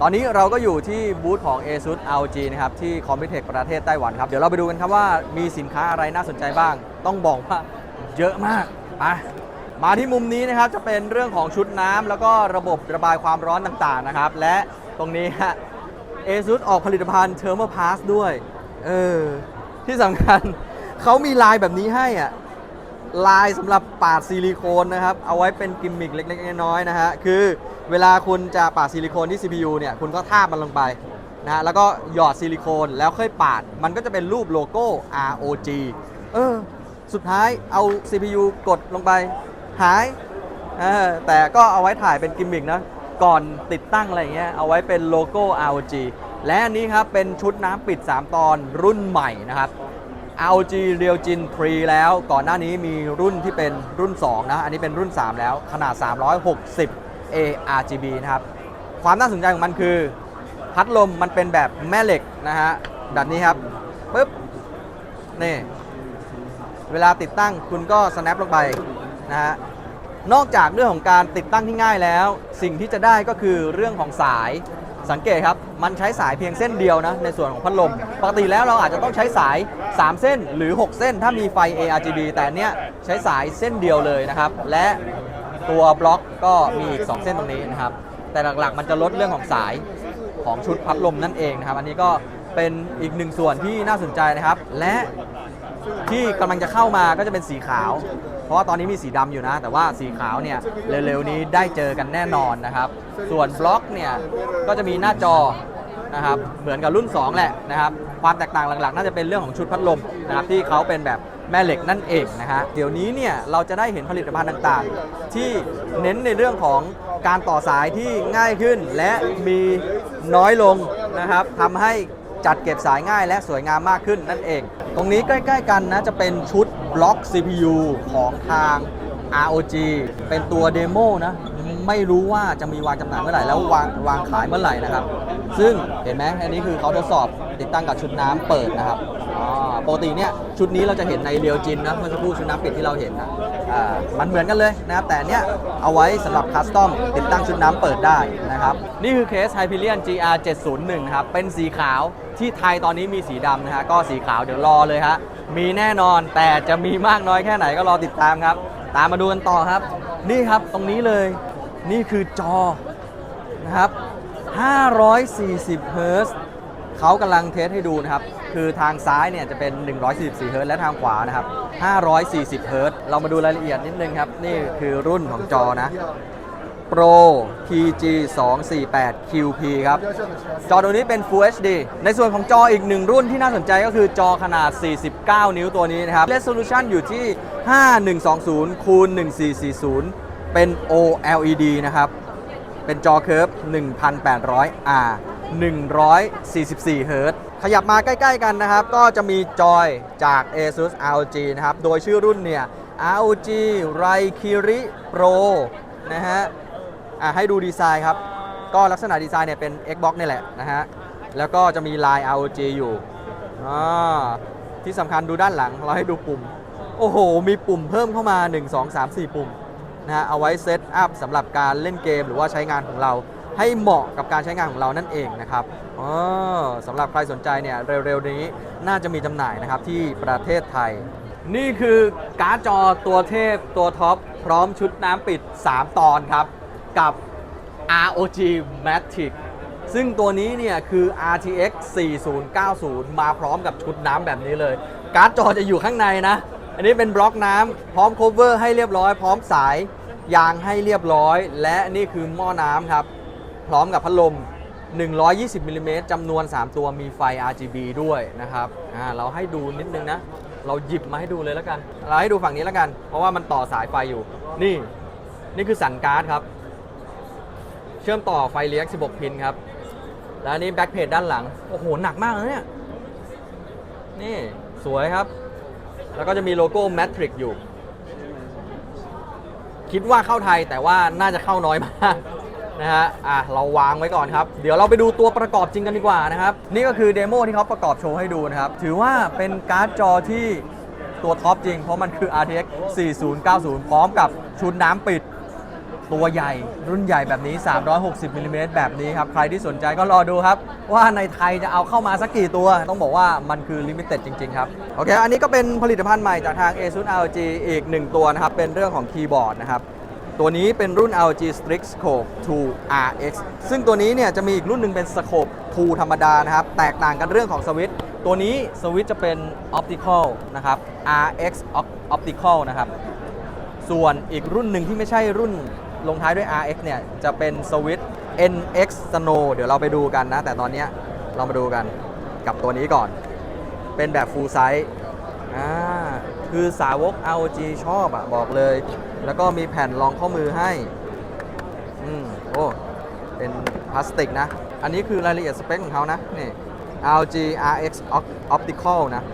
ตอนนี้เราก็อยู่ที่บูธของ ASUS ROG นะครับ ที่ Computex ประเทศไต้หวันครับ เดี๋ยวเราไปดูกันครับว่ามีสินค้าอะไรน่าสนใจบ้าง ต้องบอกว่าเยอะมากไปมาที่มุมนี้นะครับ จะเป็นเรื่องของชุดน้ำแล้วก็ระบบระบายความร้อนต่างๆนะครับ และตรงนี้ฮะ ASUS ออกผลิตภัณฑ์ Thermal Pass ด้วย เออ ที่สำคัญเขามีลายแบบนี้ให้อะลายสำหรับปาดซิลิโคนนะครับ เอาไว้เป็นกิมมิคเล็กๆน้อยๆนะฮะ คือ เวลาคุณจะปาดซิลิโคนที่ CPU เนี่ยคุณก็ทาบมันลงไปนะฮะแล้วก็หยอดซิลิโคนแล้วค่อยปาด มันก็จะเป็นรูปโลโก้ ROG เออสุดท้ายเอา CPU กดลงไปหายเออแต่ก็เอาไว้ถ่ายเป็นกิมมิคนะ ก่อนติดตั้งอะไรเงี้ยเอาไว้เป็นโลโก้ ROG และอันนี้ครับเป็นชุดน้ำปิด 3 ตอนรุ่นใหม่นะครับ ROG Real Gen 3 แล้วก่อนหน้านี้มีรุ่นที่เป็นรุ่น 2 นะ อันนี้เป็นรุ่น 3 แล้วขนาด 360 ARGB นะครับ ความน่าสนใจของมันคือ พัดลมมันเป็นแบบแม่เหล็กนะฮะแบบนี้ครับปึ๊บนี่เวลาติดตั้งคุณก็ snap ลงไปนะฮะนอกจากเรื่องของการติดตั้งที่ง่ายแล้ว สิ่งที่จะได้ก็คือเรื่องของสายสังเกตครับ มันใช้สายเพียงเส้นเดียวนะ ในส่วนของพัดลม ปกติแล้วเราอาจจะต้องใช้สาย 3 เส้นหรือ 6 เส้น ถ้ามีไฟ ARGB แต่เนี้ยใช้สายเส้นเดียวเลยนะครับ และ ตัวบล็อกก็มีอีก 2 เส้นตรงนี้นะครับ แต่หลักๆ มันจะลดเรื่องของสายของชุดพัดลมนั่นเองนะครับ อันนี้ก็เป็นอีกหนึ่งส่วนที่น่าสนใจนะครับ และที่กำลังจะเข้ามาก็จะเป็นสีขาว เพราะว่าตอนนี้มีสีดำอยู่นะ แต่ว่าสีขาวเนี่ยเร็วๆนี้ได้เจอกันแน่นอนนะครับ ส่วนบล็อกเนี่ยก็จะมีหน้าจอ นะครับเหมือนกับรุ่น 2 แหละนะครับความแตกต่างหลักๆ น่าจะเป็นเรื่องของชุดพัดลมนะครับที่เขาเป็นแบบแม่เหล็กนั่นเองนะฮะเดี๋ยวนี้เนี่ยเราจะได้เห็นผลิตภัณฑ์ต่างๆ ที่เน้นในเรื่องของการต่อสายที่ง่ายขึ้นและมีน้อยลงนะครับทำให้จัดเก็บสายง่ายและสวยงามมากขึ้นนั่นเอง ตรงนี้ใกล้ ๆ กันนะจะเป็นชุดบล็อก CPU ของทาง ROG เป็นตัวเดโมนะ ไม่รู้ว่าจะมีวางจำหน่ายเมื่อไหร่ แล้ววางวางขายเมื่อไหร่นะครับ ซึ่งเห็นไหมอันนี้คือเขาทดสอบติดตั้งกับชุดน้ำเปิดนะครับปกติเนี่ยชุดนี้เราจะเห็นในเรียวจินนะเมื่อสักครู่ชุดน้ำปิดที่เราเห็นนะมันเหมือนกันเลยนะครับ แต่อันเนี้ยเอาไว้สำหรับคัสตอมติดตั้งชุดน้ำเปิดได้นะครับ นี่คือเคส Hyperion GR 701ครับเป็นสีขาวที่ไทยตอนนี้มีสีดำนะฮะก็สีขาวเดี๋ยวรอเลยฮะมีแน่นอนแต่จะมีมากน้อยแค่ไหนก็รอติดตามครับ ตามมาดูกันต่อครับ นี่ครับตรงนี้เลย นี่คือจอนะครับ 540 เฮิร์ตซ์เขากำลังเทสให้ดูนะครับ คือทางซ้ายเนี่ยจะเป็น 144 เฮิร์ตซ์และทางขวานะครับ 540 เฮิร์ตซ์เรามาดูรายละเอียดนิดนึงครับ นี่คือรุ่นของจอนะ Pro PG 248 QP ครับ จอตัวนี้เป็น Full HD ในส่วนของจออีกหนึ่งรุ่นที่น่าสนใจก็คือจอขนาด 49 นิ้วตัวนี้นะครับ Resolution อยู่ที่ 5120 คูณ1440 เป็น OLED นะครับ เป็นจอเคิร์ฟ 1,800R 144เฮิรตซ์ขยับมาใกล้ ๆ กันนะครับ ก็จะมีจอยจาก ASUS ROG นะครับ โดยชื่อรุ่นเนี่ย ROG Raikiri Pro นะฮะอะให้ดูดีไซน์ครับ ก็ลักษณะดีไซน์เนี่ยเป็น Xbox นี่แหละนะฮะ แล้วก็จะมีลาย ROG อยู่อ่าที่สำคัญดูด้านหลัง เราให้ดูปุ่ม โอ้โห มีปุ่มเพิ่มเข้ามา 1 2 3 4 ปุ่ม นะฮะเอาไว้เซตอัพสำหรับการเล่นเกมหรือว่าใช้งานของเรา ให้เหมาะกับการใช้งานของเรานั่นเองนะครับอ๋อสำหรับใครสนใจเนี่ยเร็วๆนี้น่าจะมีจำหน่ายนะครับที่ประเทศไทย นี่คือการ์ดจอตัวเทพตัวท็อปพร้อมชุดน้ำปิด 3 ตอนครับกับ ROG Matrix ซึ่งตัวนี้เนี่ยคือ RTX 4090 มาพร้อมกับชุดน้ำแบบนี้เลย การ์ดจอจะอยู่ข้างในนะ อันนี้เป็นบล็อกน้ำพร้อมโคเวอร์ให้เรียบร้อย พร้อมสาย ยางให้เรียบร้อย และนี่คือหม้อน้ำครับ พร้อมกับพัดลม 120มิลลิเมตรจำนวน 3 ตัวมีไฟ RGB ด้วยนะครับอ่าเราให้ดูนิดนึงนะ เราหยิบมาให้ดูเลยแล้วกัน เราให้ดูฝั่งนี้แล้วกัน เพราะว่ามันต่อสายไฟอยู่ นี่ นี่คือสันการ์ดครับ เชื่อมต่อไฟเลี้ยง 16 พินครับ แล้วอันนี้แบ็คเพจด้านหลัง โอ้โห หนักมากเลยเนี่ย นี่ สวยครับ แล้วก็จะมีโลโก้ Matrix อยู่ คิดว่าเข้าไทยแต่ว่าน่าจะเข้าน้อยมากนะฮะ อะ เราวางไว้ก่อนครับ เดี๋ยวเราไปดูตัวประกอบจริงกันดีกว่านะครับ นี่ก็คือเดโมที่เขาประกอบโชว์ให้ดูนะครับ ถือว่าเป็นการ์ดจอที่ตัวท็อปจริง เพราะมันคือ RTX 4090 พร้อมกับชุดน้ำปิด ตัวใหญ่รุ่นใหญ่แบบนี้ 360มิลลิเมตรแบบนี้ครับใครที่สนใจก็รอดูครับ ว่าในไทยจะเอาเข้ามาสักกี่ตัว ต้องบอกว่ามันคือลิมิเต็ดจริง ๆ ครับ โอเค อันนี้ก็เป็นผลิตภัณฑ์ใหม่จากทาง ASUS ROG อีกหนึ่งตัวนะครับ เป็นเรื่องของคีย์บอร์ดนะครับ ตัวนี้เป็นรุ่น ROG Strix Scope 2 RX ซึ่งตัวนี้เนี่ยจะมีอีกรุ่นหนึ่งเป็น Scope 2 ธรรมดานะครับแตกต่างกันเรื่องของสวิตตัวนี้สวิตจะเป็น Optical นะครับ RX Optical นะครับส่วนอีกรุ่นหนึ่งที่ไม่ใช่รุ่น ลงท้ายด้วย RX เนี่ย จะเป็นสวิต NX Snow เดี๋ยวเราไปดูกันนะ แต่ตอนนี้เรามาดูกันกับตัวนี้ก่อน เป็นแบบ full size อ่าคือสาวก ROG ชอบอะบอกเลย แล้วก็มีแผ่นรองข้อมือให้ อืมโอ้ เป็นพลาสติกนะ อันนี้คือรายละเอียดสเปคของเขานะ นี่ ROG RX Optical นะ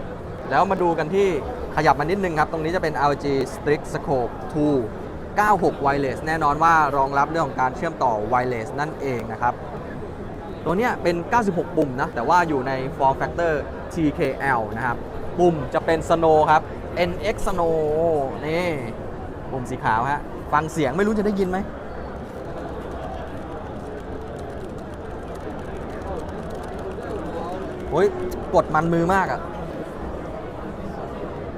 แล้วมาดูกันที่ขยับมานิดนึงครับ ตรงนี้จะเป็น LG Strix Scope 2 96 Wireless แน่นอนว่ารองรับเรื่องของการเชื่อมต่อ Wireless นั่นเองนะครับตัวนี้เป็น 96 ปุ่มนะ แต่ว่าอยู่ใน Form Factor TKL นะครับ ปุ่มจะเป็น Snow ครับ NX Snow นี่ ปุ่มสีขาวฮะ ฟังเสียงไม่รู้จะได้ยินไหม โอ้ย กดมันมือมากอะ่ะ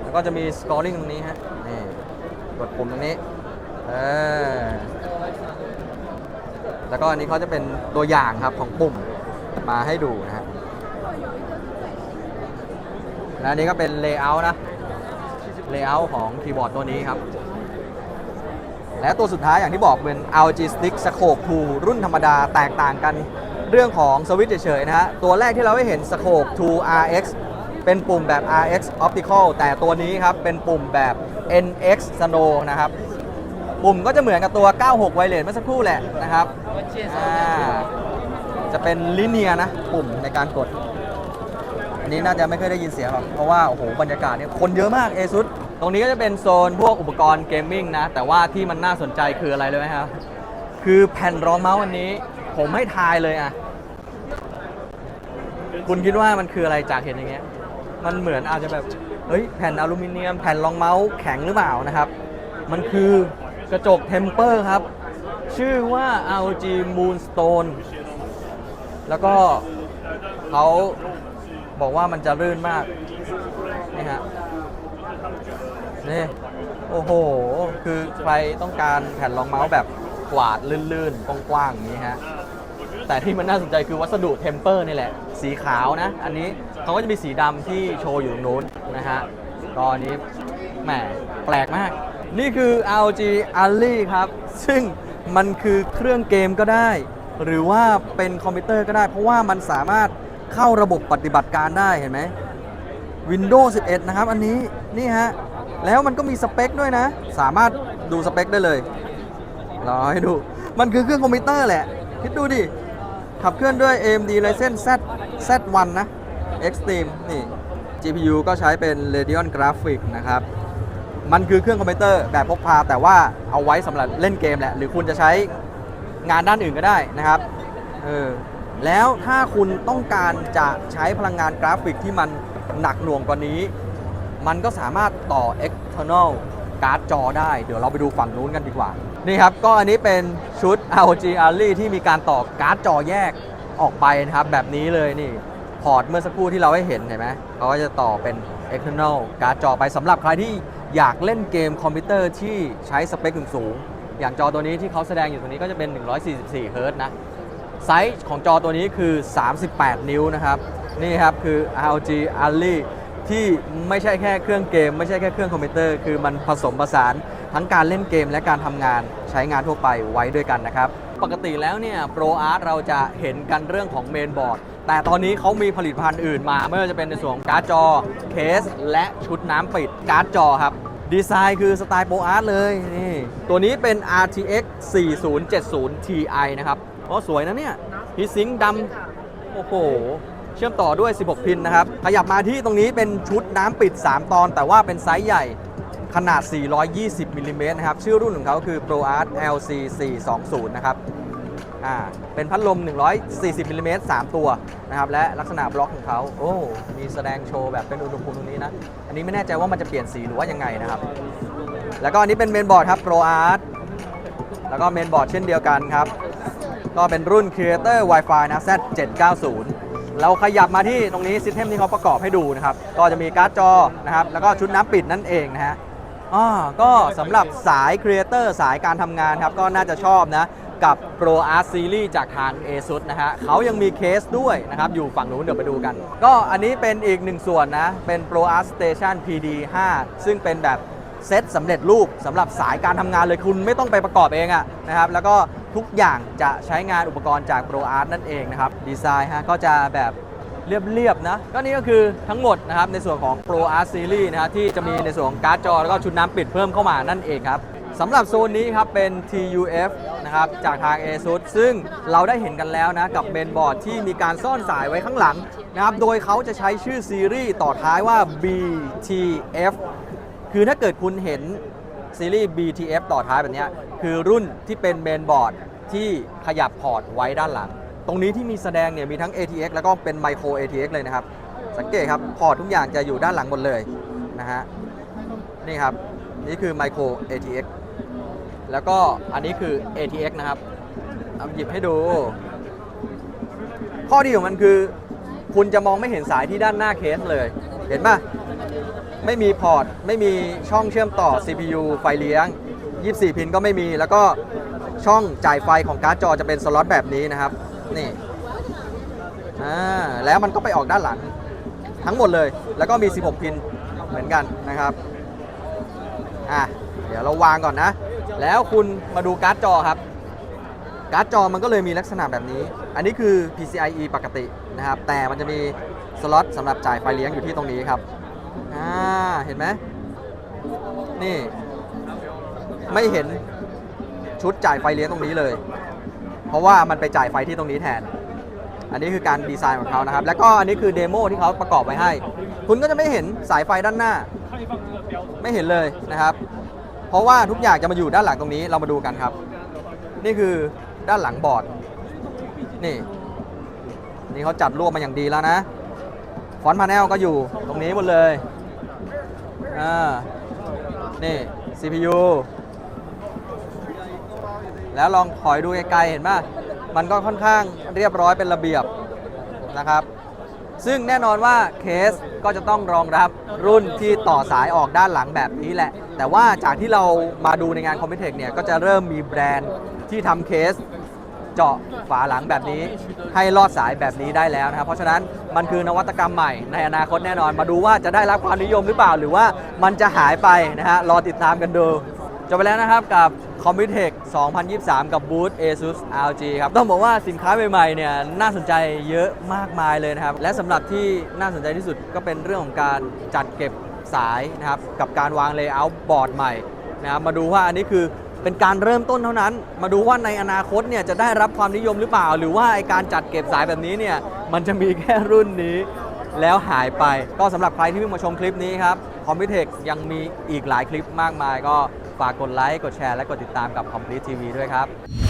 แล้วก็จะมี scoring ตรงนี้ฮะ นี่ กดปุ่มตรงนี้ ออแล้วก็อันนี้เขาจะเป็นตัวอย่างครับของปุ่มมาให้ดูนะฮะและอันนี้ก็เป็น layout นะ layout ของคีย์บอร์ดตัวนี้ครับ และตัวสุดท้ายอย่างที่บอกเป็น ROG Stick Scope 2รุ่นธรรมดาแตกต่างกันเรื่องของสวิตช์เฉยๆนะฮะ ตัวแรกที่เราได้เห็น Scope 2 RX เป็นปุ่มแบบ RX Optical แต่ตัวนี้ครับ เป็นปุ่มแบบ NX Snow นะครับ ปุ่มก็จะเหมือนกับตัว 96 Wireless เมื่อสักครู่แหละนะครับอ่าจะเป็นลิเนียนะ ปุ่มในการกด อันนี้น่าจะไม่เคยได้ยินเสียงหรอก เพราะว่า โอ้โห บรรยากาศเนี่ยคนเยอะมากเอซุดตรงนี้ก็จะเป็นโซนพวกอุปกรณ์เกมมิ่งนะ แต่ว่าที่มันน่าสนใจคืออะไรเลยไหมครับ คือแผ่นรองเมาส์อันนี้ ผมให้ทายเลยอะ คุณคิดว่ามันคืออะไรจากเห็นอย่างเงี้ย มันเหมือนอาจจะแบบ เฮ้ย แผ่นอลูมิเนียม แผ่นรองเมาส์แข็งหรือเปล่านะครับ มันคือ กระจกเทมเปอร์ครับ ชื่อว่า ROG Moonstone แล้วก็เขาบอกว่ามันจะรื่นมาก นี่ฮะ นี่ โอ้โห คือใครต้องการแผ่นรองเมาส์แบบกวาดลื่นๆ กว้างๆ อย่างนี้ฮะ แต่ที่มันน่าสนใจคือวัสดุเทมเปอร์นี่แหละ สีขาวนะ อันนี้เขาก็จะมีสีดำที่โชว์อยู่ตรงนู้นนะฮะตอนนี้แหมแปลกมาก นี่คือ ROG Ally ครับ ซึ่งมันคือเครื่องเกมก็ได้ หรือว่าเป็นคอมพิวเตอร์ก็ได้ เพราะว่ามันสามารถเข้าระบบปฏิบัติการได้เห็นไหม Windows 11 นะครับ อันนี้นี่ฮะ แล้วมันก็มีสเปคด้วยนะ สามารถดูสเปคได้เลยรอให้ดู มันคือเครื่องคอมพิวเตอร์แหละ คิดดูดิ ขับเคลื่อนด้วย AMD Ryzen Z Z1 นะ Extreme นี่ GPU ก็ใช้เป็น Radeon Graphics นะครับ มันคือเครื่องคอมพิวเตอร์แบบพกพา แต่ว่าเอาไว้สำหรับเล่นเกมแหละ หรือคุณจะใช้งานด้านอื่นก็ได้นะครับเออแล้วถ้าคุณต้องการจะใช้พลังงานกราฟิกที่มันหนักหน่วงกว่านี้ มันก็สามารถต่อ external การ์ดจอได้ เดี๋ยวเราไปดูฝั่งนู้นกันดีกว่า นี่ครับ ก็อันนี้เป็นชุด ROG Ally ที่มีการต่อการ์ดจอแยกออกไปนะครับ แบบนี้เลยนี่ พอร์ตเมื่อสักครู่ที่เราให้เห็นเห็นไหมเขาก็จะต่อเป็น external การ์ดจอไปสำหรับใครที่ อยากเล่นเกมคอมพิวเตอร์ที่ใช้สเปคสูงๆอย่างจอตัวนี้ที่เขาแสดงอยู่ตรงนี้ก็จะเป็น 144เฮิร์ตนะไซส์ของจอตัวนี้คือ 38 นิ้วนะครับ นี่ครับคือ ROG Ally ที่ไม่ใช่แค่เครื่องเกม ไม่ใช่แค่เครื่องคอมพิวเตอร์ คือมันผสมผสานทั้งการเล่นเกมและการทำงานใช้งานทั่วไปไว้ด้วยกันนะครับ ปกติแล้วเนี่ย Pro Art เราจะเห็นกันเรื่องของเมนบอร์ดแต่ตอนนี้เขามีผลิตภัณฑ์อื่นมาไม่ว่าจะเป็นในส่วนของการ์ดจอเคส และชุดน้ำปิดการ์ดจอครับ ดีไซน์คือสไตล์โปรอาร์ตเลยนี่ตัวนี้เป็น RTX 4070 Ti นะครับโอ้สวยนะเนี่ยฮีซิงค์ดำโอ้โห เชื่อมต่อด้วย 16 พินนะครับ ขยับมาที่ตรงนี้เป็นชุดน้ำปิด 3 ตอน แต่ว่าเป็นไซส์ใหญ่ขนาด 420มิลลิเมตรนะครับ ชื่อรุ่นของเขาคือ ProArt LC 420นะครับ อ่าเป็นพัดลม 140มิลลิเมตร3ตัวนะครับและลักษณะบล็อกของเขาโอ้มีแสดงโชว์แบบเป็นอุณหภูมิตรงนี้นะ อันนี้ไม่แน่ใจว่ามันจะเปลี่ยนสีหรือว่ายังไงนะครับ แล้วก็อันนี้เป็นเมนบอร์ดครับ ProArt แล้วก็เมนบอร์ดเช่นเดียวกันครับ ก็เป็นรุ่น Creator Wi-Fi นะ Z790 เราขยับมาที่ตรงนี้ซิสเต็มที่เขาประกอบให้ดูนะครับ ก็จะมีการ์ดจอนะครับ แล้วก็ชุดน้ำปิดนั่นเองนะฮะอ่าก็สำหรับสาย Creator สายการทำงานครับ ก็น่าจะชอบนะ กับ Pro Art Series จากทาง ASUS นะฮะเขายังมีเคสด้วยนะครับ อยู่ฝั่งนู้นเดี๋ยวไปดูกัน ก็อันนี้เป็นอีกหนึ่งส่วนนะ เป็น Pro Art Station PD 5ซึ่งเป็นแบบเซตสำเร็จรูปสำหรับสายการทำงานเลยคุณไม่ต้องไปประกอบเองอะนะครับ แล้วก็ทุกอย่างจะใช้งานอุปกรณ์จาก Pro Art นั่นเองนะครับ ดีไซน์ฮะก็จะแบบเรียบๆนะ ก็นี่ก็คือทั้งหมดนะครับในส่วนของ Pro Art Series นะครับที่จะมีในส่วนของการ์ดจอ แล้วก็ชุดน้ำปิดเพิ่มเข้ามานั่นเองครับ สำหรับโซนนี้ครับเป็น TUF นะครับจากทาง ASUS ซึ่งเราได้เห็นกันแล้วนะกับเมนบอร์ดที่มีการซ่อนสายไว้ข้างหลังนะครับโดยเขาจะใช้ชื่อซีรีส์ต่อท้ายว่า BTF คือถ้าเกิดคุณเห็นซีรีส์ BTF ต่อท้ายแบบนี้คือรุ่นที่เป็นเมนบอร์ดที่ขยับพอร์ตไว้ด้านหลัง ตรงนี้ที่มีแสดงเนี่ยมีทั้ง ATX แล้วก็เป็น Micro ATX เลยนะครับ สังเกตครับพอร์ตทุกอย่างจะอยู่ด้านหลังหมดเลยนะฮะนี่ครับ นี่คือ Micro ATX แล้วก็อันนี้คือ ATX นะครับเอาหยิบให้ดู ข้อดีของมันคือ คุณจะมองไม่เห็นสายที่ด้านหน้าเคสเลย เห็นป่ะ ไม่มีพอร์ต ไม่มีช่องเชื่อมต่อ CPU ไฟเลี้ยง 24 พินก็ไม่มี แล้วก็ช่องจ่ายไฟของการ์ดจอจะเป็นสล็อตแบบนี้นะครับ นี่อ่าแล้วมันก็ไปออกด้านหลัง ทั้งหมดเลย แล้วก็มี 16 พินเหมือนกันนะครับ อะ เดี๋ยวเราวางก่อนนะ แล้วคุณมาดูการ์ดจอครับ การ์ดจอมันก็เลยมีลักษณะแบบนี้ อันนี้คือ PCIe ปกตินะครับ แต่มันจะมีสล็อตสำหรับจ่ายไฟเลี้ยงอยู่ที่ตรงนี้ครับอ่าเห็นไหมนี่ไม่เห็นชุดจ่ายไฟเลี้ยงตรงนี้เลย เพราะว่ามันไปจ่ายไฟที่ตรงนี้แทน อันนี้คือการดีไซน์ของเขานะครับ แล้วก็อันนี้คือเดโมที่เขาประกอบไว้ให้ คุณก็จะไม่เห็นสายไฟด้านหน้า ไม่เห็นเลยนะครับ เพราะว่าทุกอย่างจะมาอยู่ด้านหลังตรงนี้เรามาดูกันครับ นี่คือด้านหลังบอร์ดนี่นี่เขาจัดรวบมาอย่างดีแล้วนะฟอนต์พาแนลก็อยู่ตรงนี้หมดเลยอ่านี่ CPU แล้วลองถอยดูไกลๆเห็นป่ะมันก็ค่อนข้างเรียบร้อยเป็นระเบียบนะครับ ซึ่งแน่นอนว่าเคสก็จะต้องรองรับรุ่นที่ต่อสายออกด้านหลังแบบนี้แหละ แต่ว่าจากที่เรามาดูในงานคอมพิวเทคเนี่ย ก็จะเริ่มมีแบรนด์ที่ทำเคสเจาะฝาหลังแบบนี้ ให้ลอดสายแบบนี้ได้แล้วนะครับ เพราะฉะนั้นมันคือนวัตกรรมใหม่ในอนาคตแน่นอน มาดูว่าจะได้รับความนิยมหรือเปล่า หรือว่ามันจะหายไปนะฮะ รอติดตามกันดู จบไปแล้วนะครับกับ c o m p u t e c 2023 กับบูธ ASUS ROG ครับ ต้องบอกว่าสินค้าใหม่ๆเนี่ยน่าสนใจเยอะมากมายเลยนะครับ และสำหรับที่น่าสนใจที่สุดก็เป็นเรื่องของการจัดเก็บสายนะครับ กับการวางเลเยอร์บอร์ดใหม่นะครับมาดูว่าอันนี้คือเป็นการเริ่มต้นเท่านั้น มาดูว่าในอนาคตเนี่ยจะได้รับความนิยมหรือเปล่า หรือว่าไอการจัดเก็บสายแบบนี้เนี่ยมันจะมีแค่รุ่นนี้แล้วหายไป ก็สำหรับใครที่เพิ่งมาชมคลิปนี้ครับคอมพิวเทคยังมีอีกหลายคลิปมากมายก็ ฝากกดไลค์ กดแชร์ และกดติดตามกับ Complete TV ด้วยครับ